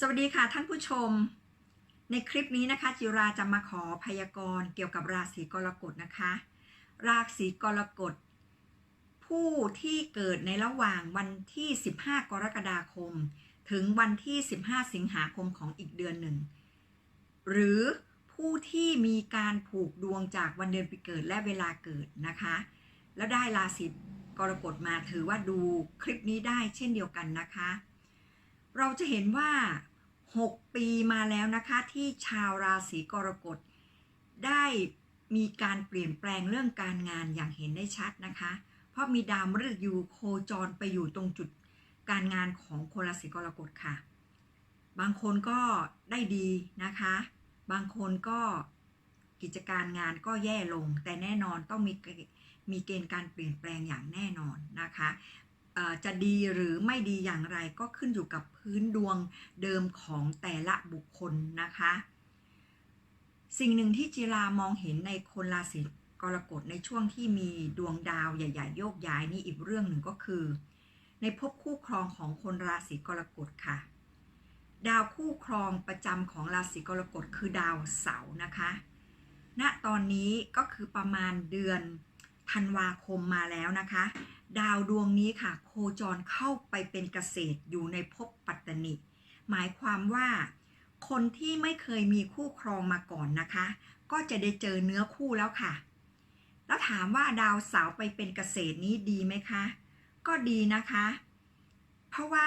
สวัสดีค่ะท่านผู้ชม ในคลิปนี้นะคะ จิราจะมาขอพยากรณ์เกี่ยวกับราศีกรกฎนะคะ ราศีกรกฎ ผู้ที่เกิดในระหว่างวันที่ 15 กรกฎาคม ถึงวันที่ 15 สิงหาคมของอีกเดือนหนึ่ง หรือผู้ที่มีการผูกดวงจากวันเดือนปีเกิดและเวลาเกิดนะคะ แล้วได้ราศีกรกฎมาถือว่าดูคลิปนี้ได้เช่นเดียวกันนะคะ เราจะเห็นว่า 6 ปีมาแล้วนะคะที่ชาวราศีกรกฎได้มีการเปลี่ยนแปลงเรื่องการงานอย่างเห็นได้ชัดนะคะ เพราะมีดาวมฤตยูโคจรไปอยู่ตรงจุดการงานของคนราศีกรกฎค่ะ บางคนก็ได้ดีนะคะ บางคนก็กิจการงานก็แย่ลง แต่แน่นอนต้องมีมีเกณฑ์การเปลี่ยนแปลงอย่างแน่นอนนะคะ จะดีหรือไม่ดีอย่างไรก็ขึ้นอยู่กับพื้นดวงเดิมของแต่ละบุคคลนะคะ สิ่งหนึ่งที่จิรามองเห็นในคนราศีกรกฎในช่วงที่มีดวงดาวใหญ่ๆโยกย้ายนี่อีกเรื่องหนึ่งก็คือ ในภพคู่ครองของคนราศีกรกฎค่ะ ดาวคู่ครองประจำของราศีกรกฎคือดาวเสาร์นะคะ ณตอนนี้ก็คือประมาณเดือนธันวาคมมาแล้วนะคะ ดาวดวงนี้ค่ะ โคจรเข้าไปเป็นเกษตรอยู่ในภพปัตตนิหมายความว่า คนที่ไม่เคยมีคู่ครองมาก่อนนะคะ ก็จะได้เจอเนื้อคู่แล้วค่ะ แล้วถามว่าดาวเสาไปเป็นเกษตรนี้ดีไหมคะ ก็ดีนะคะ เพราะว่า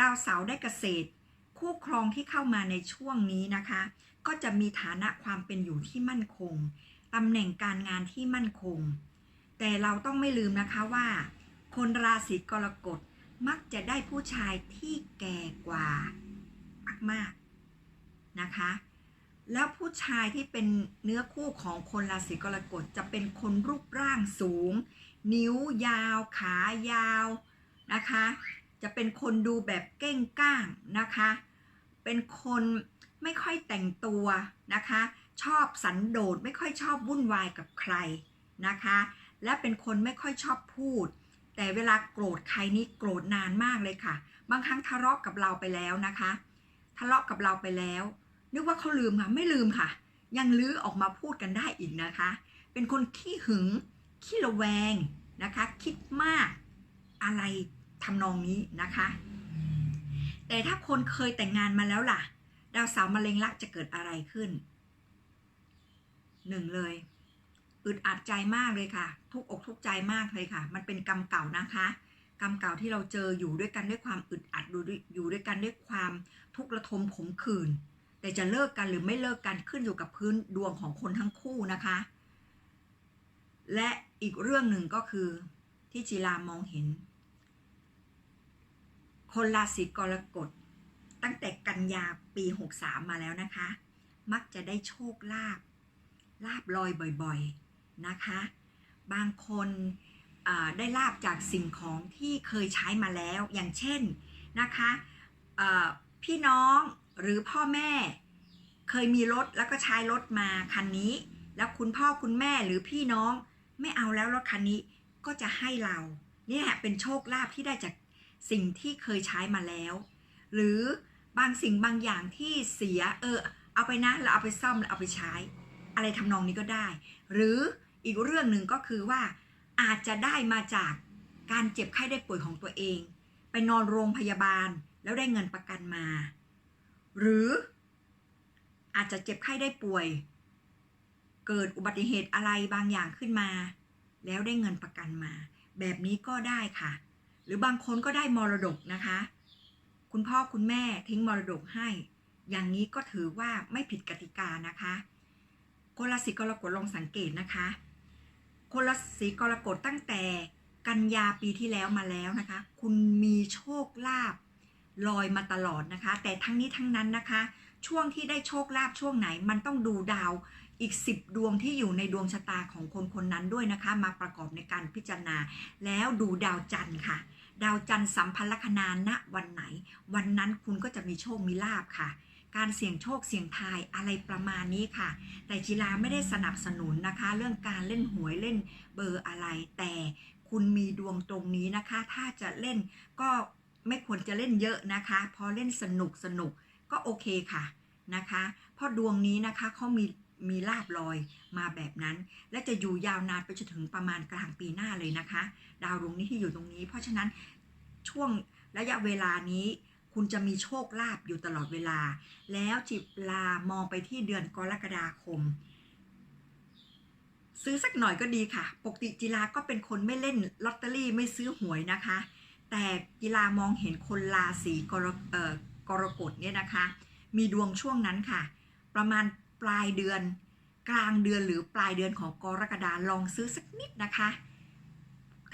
ดาวเสาได้เกษตร คู่ครองที่เข้ามาในช่วงนี้นะคะ ก็จะมีฐานะความเป็นอยู่ที่มั่นคงตำแหน่งการงานที่มั่นคง แต่เราต้องไม่ลืมนะคะว่า คนราศีกรกฎมักจะได้ผู้ชายที่แก่กว่ามากๆนะคะ แล้วผู้ชายที่เป็นเนื้อคู่ของคนราศีกรกฎจะเป็นคนรูปร่างสูง นิ้วยาว ขายาวนะคะ จะเป็นคนดูแบบเก้งก้างนะคะ เป็นคนไม่ค่อยแต่งตัวนะคะ ชอบสันโดษไม่ค่อยชอบวุ่นวายกับใครนะคะ และเป็นคนไม่ค่อยชอบพูด แต่เวลาโกรธใครนี่โกรธนานมากเลยค่ะ บางครั้งทะเลาะกับเราไปแล้วนะคะ ทะเลาะกับเราไปแล้ว นึกว่าเขาลืมค่ะไม่ลืมค่ะ ยังลื้อออกมาพูดกันได้อีกนะคะ เป็นคนขี้หึงขี้ระแวงนะคะ คิดมากอะไรทำนองนี้นะคะ แต่ถ้าคนเคยแต่งงานมาแล้วล่ะ ดาวเสาร์มะเร็งลักจะเกิดอะไรขึ้นหนึ่งเลย อึดอัดใจมากเลยค่ะ ทุกอกทุกใจมากเลยค่ะ มันเป็นกรรมเก่านะคะกรรมเก่าที่เราเจออยู่ด้วยกันด้วยความอึดอัดอยู่ด้วยกันด้วยความทุกข์ระทมขมขื่นแต่จะเลิกกันหรือไม่เลิกกันขึ้นอยู่กับพื้นดวงของคนทั้งคู่นะคะ และอีกเรื่องหนึ่งก็คือที่จิรามองเห็น คนราศีกรกฎตั้งแต่กันยาปี 63 มาแล้วนะคะ มักจะได้โชคลาภลาบลอยบ่อยๆ นะคะ บางคนได้ลาบจากสิ่งของที่เคยใช้มาแล้ว อย่างเช่นนะคะพี่น้องหรือพ่อแม่เคยมีรถแล้วก็ใช้รถมาคันนี้ แล้วคุณพ่อคุณแม่หรือพี่น้องไม่เอาแล้วรถคันนี้ก็จะให้เราเนี่ยเป็นโชคลาภที่ได้จากสิ่งที่เคยใช้มาแล้ว หรือบางสิ่งบางอย่างที่เสียเออเอาไปนะเราเอาไปซ่อมแล้วเอาไปใช้ อะไรทำนองนี้ก็ได้ หรือ อีกเรื่องหนึ่งก็คือว่าอาจจะได้มาจากการเจ็บไข้ได้ป่วยของตัวเอง ไปนอนโรงพยาบาลแล้วได้เงินประกันมา หรืออาจจะเจ็บไข้ได้ป่วย เกิดอุบัติเหตุอะไรบางอย่างขึ้นมา แล้วได้เงินประกันมา แบบนี้ก็ได้ค่ะ หรือบางคนก็ได้มรดกนะคะ คุณพ่อคุณแม่ทิ้งมรดกให้ อย่างนี้ก็ถือว่าไม่ผิดกติกานะคะคนราศีกรกฎลองสังเกตนะคะ คนราศีกรกฎตั้งแต่กันยาปีที่แล้วมาแล้วนะคะ คุณมีโชคลาภลอยมาตลอดนะคะ แต่ทั้งนี้ทั้งนั้นนะคะ ช่วงที่ได้โชคลาภช่วงไหนมันต้องดูดาวอีก 10 ดวงที่อยู่ในดวงชะตาของคนคนนั้นด้วยนะคะ มาประกอบในการพิจารณา แล้วดูดาวจันทร์ค่ะ ดาวจันทร์สัมพันธ์ลัคนาณวันไหน วันนั้นคุณก็จะมีโชคมีลาภค่ะ การเสี่ยงโชคเสี่ยงทายอะไรประมาณนี้ค่ะ แต่จิลาไม่ได้สนับสนุนนะคะ เรื่องการเล่นหวยเล่นเบอร์อะไร แต่คุณมีดวงตรงนี้นะคะ ถ้าจะเล่นก็ไม่ควรจะเล่นเยอะนะคะ พอเล่นสนุกสนุกก็โอเคค่ะนะคะเพราะดวงนี้นะคะเขามีมีลาบลอยมาแบบนั้น และจะอยู่ยาวนานไปจนถึงประมาณกลางปีหน้าเลยนะคะ ดาวดวงนี้ที่อยู่ตรงนี้ เพราะฉะนั้นช่วงระยะเวลานี้ คุณจะมีโชคลาภอยู่ตลอดเวลา แล้วจิบลามองไปที่เดือนกรกฎาคม ซื้อสักหน่อยก็ดีค่ะ ปกติจิลาก็เป็นคนไม่เล่นลอตเตอรี่ไม่ซื้อหวยนะคะ แต่จิลามองเห็นคนราศีกรกรกฎเนี่ยนะคะ มีดวงช่วงนั้นค่ะ ประมาณปลายเดือน กลางเดือนหรือปลายเดือนของกรกฎาลองซื้อสักนิดนะคะ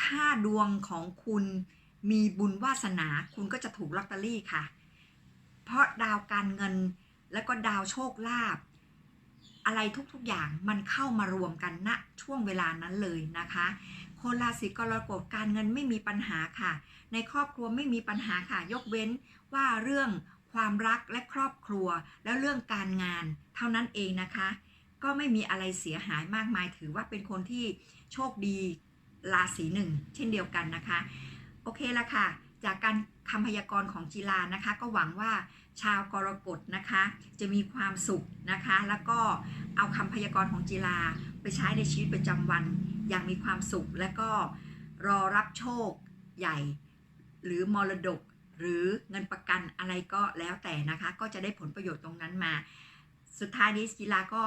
ถ้าดวงของคุณ มีบุญวาสนาคุณก็จะถูกลอตเตอรี่ค่ะ เพราะดาวการเงินแล้วก็ดาวโชคลาภอะไรทุกๆอย่างมันเข้ามารวมกันณช่วงเวลานั้นเลยนะคะคนราศีกรกฎการเงินไม่มีปัญหาค่ะ ในครอบครัวไม่มีปัญหาค่ะ ยกเว้นว่าเรื่องความรักและครอบครัวแล้วเรื่องการงาน เท่านั้นเองนะคะ ก็ไม่มีอะไรเสียหายมากมายถือว่าเป็นคนที่โชคดีราศีหนึ่งเช่นเดียวกันนะคะ โอเคละค่ะ จากการคำพยากรณ์ของจีลานะคะ ก็หวังว่าชาวกรกฎนะคะ จะมีความสุขนะคะ แล้วก็เอาคำพยากรณ์ของจีลาไปใช้ในชีวิตประจำวัน อย่างมีความสุข และก็รอรับโชคใหญ่ หรือมรดกหรือเงินประกันอะไรก็แล้วแต่นะคะ ก็จะได้ผลประโยชน์ตรงนั้นมา สุดท้ายนี้กีฬาก็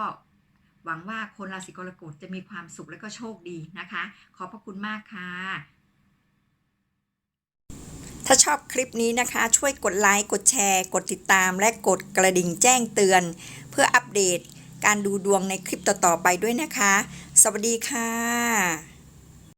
หวังว่าคนราศีกรกฎจะมีความสุขและก็โชคดีนะคะ ขอบพระคุณมากค่ะ ถ้าชอบคลิปนี้นะคะ ช่วยกดไลค์ กดแชร์ กดติดตาม และกดกระดิ่งแจ้งเตือน เพื่ออัปเดตการดูดวงในคลิปต่อๆไปด้วยนะคะ สวัสดีค่ะ